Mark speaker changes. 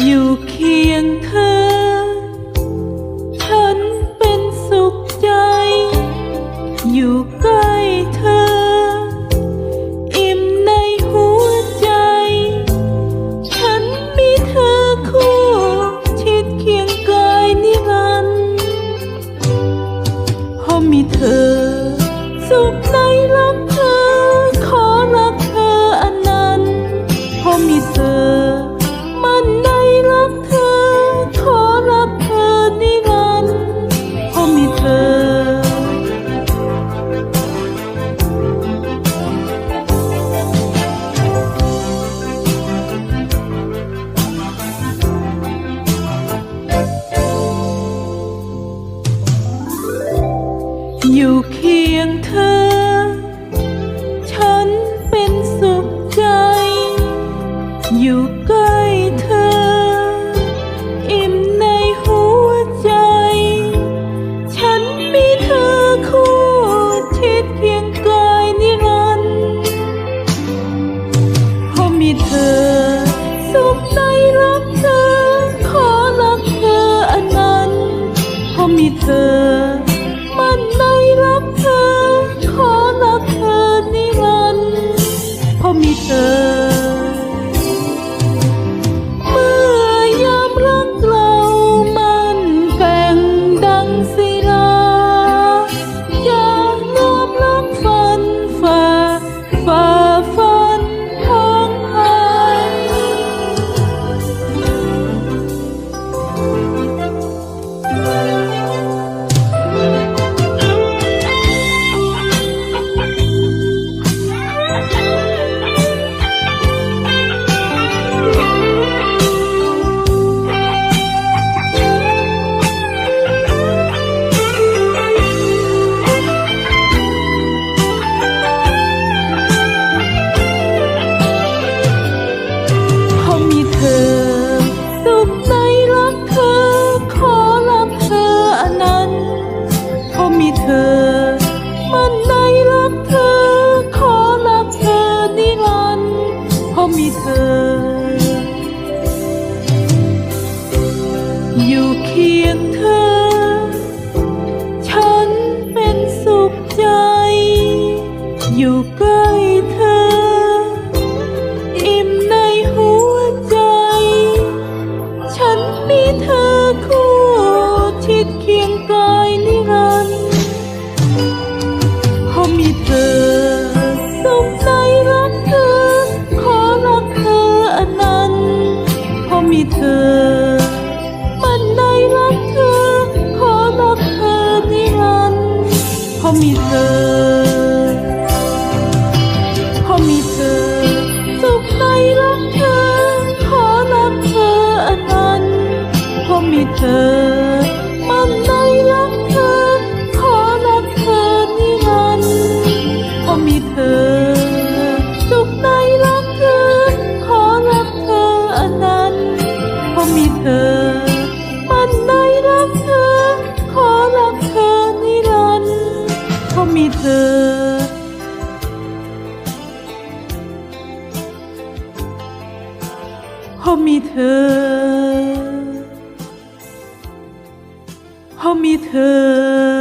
Speaker 1: you keep อยู่เคียงเธอ ฉันเป็นสุขใจ อยู่ใกล้เธอ อิ่มในหัวใจ ฉันมีเธอคู่ชิดเคียงกายนิรันดร์เพราะมีเธอ สุขใจรักเธอ ขอรักเธออันนั้นเพราะมีเธอ เพราะมีเธอ เพราะมีเธอ